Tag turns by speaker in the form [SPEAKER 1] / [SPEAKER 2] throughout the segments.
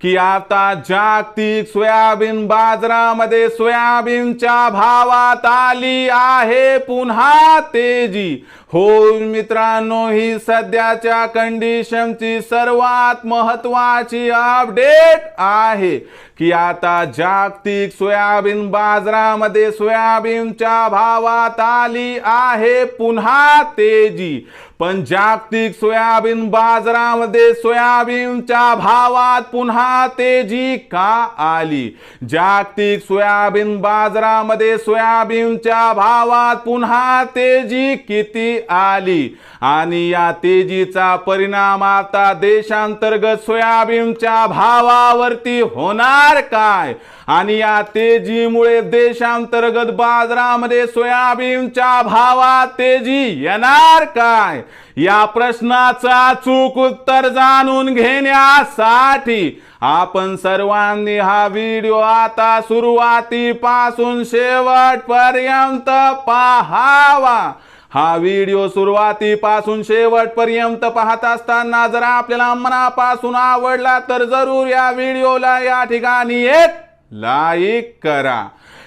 [SPEAKER 1] की आता जागतिक सोयाबीन बाजारामध्ये सोयाबीनच्या भावात आली आहे पुन्हा तेजी. हो मित्रांनो ही सध्याच्या कंडिशनची सर्वात महत्वाची अपडेट आहे की आता जागतिक सोयाबीन बाजारामध्ये सोयाबीनच्या भावात आली आहे पुन्हा तेजी. पण जागतिक सोयाबीन बाजारामध्ये सोयाबीनच्या भावात पुन्हा तेजी का आली? जागतिक सोयाबीन बाजारामध्ये सोयाबीनच्या भावात पुन्हा तेजी किती आली? आणि या तेजीचा परिणाम आता देशांतर्गत सोयाबीनच्या भावावरती होणार काय? आणि या तेजीमुळे देशांतर्गत बाजारामध्ये सोयाबीनच्या भावात तेजी येणार काय? या प्रश्नाचा चूक उत्तर जाणून घेण्यासाठी आपण सर्वांनी हा व्हिडिओ आता सुरुवातीपासून शेवटपर्यंत पाहावा. हा व्हिडिओ सुरुवातीपासून शेवटपर्यंत पाहत असताना जर आपल्याला मनापासून आवडला तर जरूर या व्हिडिओला या ठिकाणी एक लाईक करा.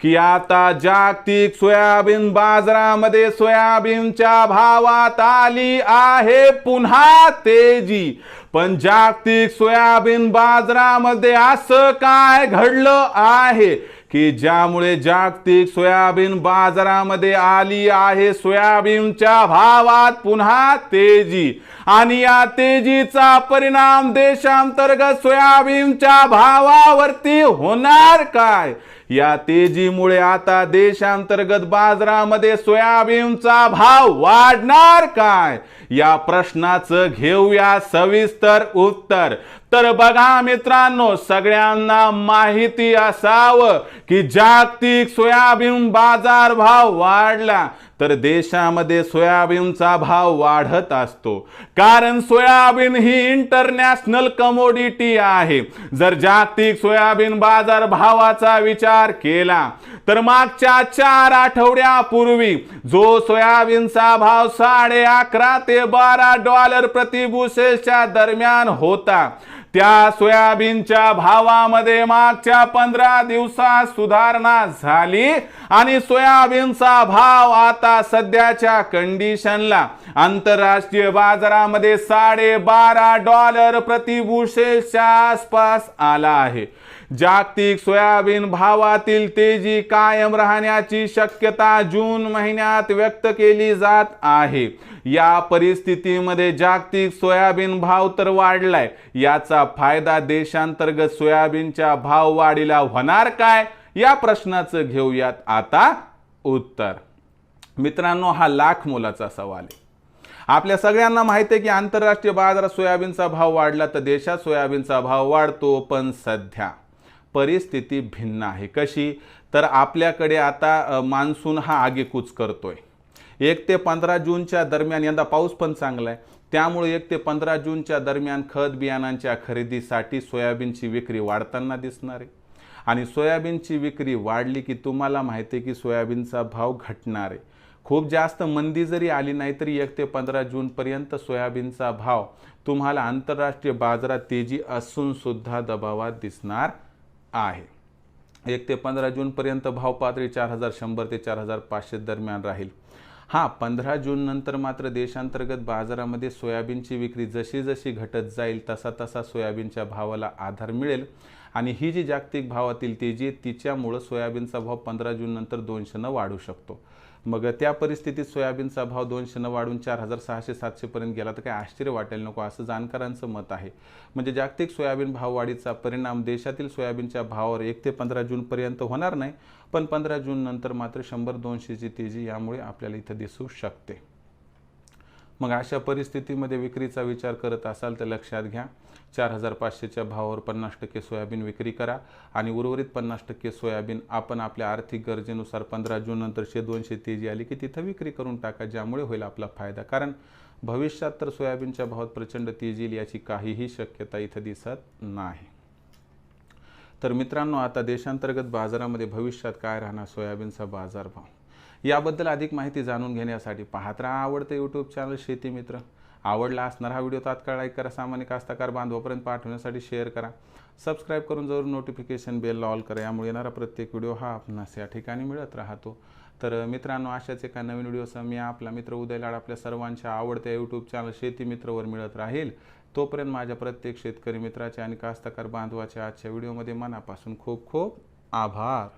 [SPEAKER 1] की आता जागतिक सोयाबीन बाजारामध्ये सोयाबीनच्या भावात आली आहे पुन्हा तेजी. पण जागतिक सोयाबीन बाजारामध्ये असं काय घडलं आहे की ज्यामुळे जागतिक सोयाबीन बाजारामध्ये आली आहे सोयाबीनच्या भावात पुन्हा तेजी. आणि या तेजीचा परिणाम देशांतर्गत सोयाबीनच्या भावावरती होणार काय? या तेजीमुळे आता देशांतर्गत बाजारामध्ये सोयाबीनचा भाव वाढणार काय? या प्रश्नाचं घेऊया सविस्तर उत्तर. तर बघा मित्रांनो सगळ्यांना माहिती असावं की जागतिक सोयाबीन बाजार भाव वाढला. तर देशामध्ये सोयाबीनचा भाव वाढत असतो. कारण सोयाबीन ही इंटरनॅशनल कमोडिटी आहे. जर जागतिक सोयाबीन बाजार भावाचा विचार केला तर मागच्या चार आठवड्यापूर्वी जो सोयाबीनचा भाव साडे अकरा ते बारा डॉलर प्रतिबुशेच्या दरम्यान होता. त्या सोयाबीनच्या भावामध्ये मागच्या पंधरा दिवसात सुधारणा झाली आणि सोयाबीनचा भाव आता सध्याच्या कंडिशनला आंतरराष्ट्रीय बाजारामध्ये साडे बारा डॉलर प्रतिबुशेलच्या आसपास आला आहे. जागतिक सोयाबीन भावातील तेजी कायम राहण्याची शक्यता जून महिन्यात व्यक्त केली जात आहे. या परिस्थितीमध्ये जागतिक सोयाबीन भाव तर वाढलाय. याचा फायदा देशांतर्गत सोयाबीनच्या भाव वाढीला होणार काय? या प्रश्नाचं घेऊयात आता उत्तर. मित्रांनो हा लाख मोलाचा सवाल आहे. आपल्या सगळ्यांना माहिती आहे की आंतरराष्ट्रीय बाजारात सोयाबीनचा भाव वाढला तर देशात सोयाबीनचा भाव वाढतो पण सध्या परिस्थिती भिन्न आहे. कशी? तर आपल्याकडे आता मान्सून हा आगेकूच करतोय. एक ते पंधरा जूनच्या दरम्यान यंदा पाऊस पण चांगला आहे. त्यामुळे एक ते पंधरा जूनच्या दरम्यान खत बियाणांच्या खरेदीसाठी सोयाबीनची विक्री वाढताना दिसणार आहे. आणि सोयाबीनची विक्री वाढली की तुम्हाला माहिती आहे की सोयाबीनचा भाव घटणार आहे. खूप जास्त मंदी जरी आली नाही तरी एक ते पंधरा जूनपर्यंत सोयाबीनचा भाव तुम्हाला आंतरराष्ट्रीय बाजारात तेजी असून सुद्धा दबावात दिसणार आहे. एक ते पंधरा जूनपर्यंत भाव पातळी चार हजार शंभर ते चार हजार पाचशे दरम्यान राहील. हां पंधरा जून नंतर मात्र देशांतर्गत बाजारामध्ये सोयाबीनची विक्री जशी जशी घटत जाईल तसा तसा सोयाबीनच्या भावाला आधार मिळेल. आणि ही जी जागतिक भावातील तेजी आहे तिच्यामुळं सोयाबीनचा भाव पंधरा जून नंतर दोनशेनं वाढू शकतो. मग त्या परिस्थितीत सोयाबीनचा भाव दोनशेनं वाढून चार हजार सहाशे सातशेपर्यंत गेला तर काही आश्चर्य वाटेल नको असं जाणकारांचं मत आहे. म्हणजे जागतिक सोयाबीन भाववाढीचा परिणाम देशातील सोयाबीनच्या भावावर एक ते पंधरा जूनपर्यंत होणार नाही पण पंधरा जून नंतर मात्र शंभर दोनशेची तेजी यामुळे आपल्याला इथं दिसू शकते. मग अशा परिस्थितीमध्ये विक्रीचा विचार करत असाल तर लक्षात घ्या. चार हजार पाचशेच्या भावावर पन्नास टक्के सोयाबीन विक्री करा आणि उर्वरित पन्नास टक्के सोयाबीन आपण आपल्या आर्थिक गरजेनुसार पंधरा जून नंतर शे दोनशे तेजी आली की तिथं विक्री करून टाका ज्यामुळे होईल आपला फायदा. कारण भविष्यात तर सोयाबीनच्या भावात प्रचंड तेजी येईल याची काहीही शक्यता इथं दिसत नाही. तर मित्रांनो आता देशांतर्गत बाजारामध्ये भविष्यात काय राहणार? सोयाबीनचा बाजारभाव. याबद्दल अधिक माहिती जाणून घेण्यासाठी पाहत राहा आवडतं यूट्यूब चॅनल शेती मित्र. आवडला असणार हा व्हिडिओ तात्काळ लाईक करा. सामान्य कास्ताकार बांधवापर्यंत पाठवण्यासाठी शेअर करा. सबस्क्राईब करून जरूर नोटिफिकेशन बेल ऑल करा. यामुळे येणारा प्रत्येक व्हिडिओ हा आपणास या ठिकाणी मिळत राहतो. तर मित्रांनो अशाच एका नवीन व्हिडिओसह मी आपला मित्र उदय लाड आपल्या सर्वांच्या आवडत्या यूट्यूब चॅनल शेती मित्रवर मिळत राहील. तोपर्यंत माझ्या प्रत्येक शेतकरी मित्राचे आणि कास्तकार बांधवाच्या आजच्या व्हिडिओमध्ये मनापासून खूप खूप आभार.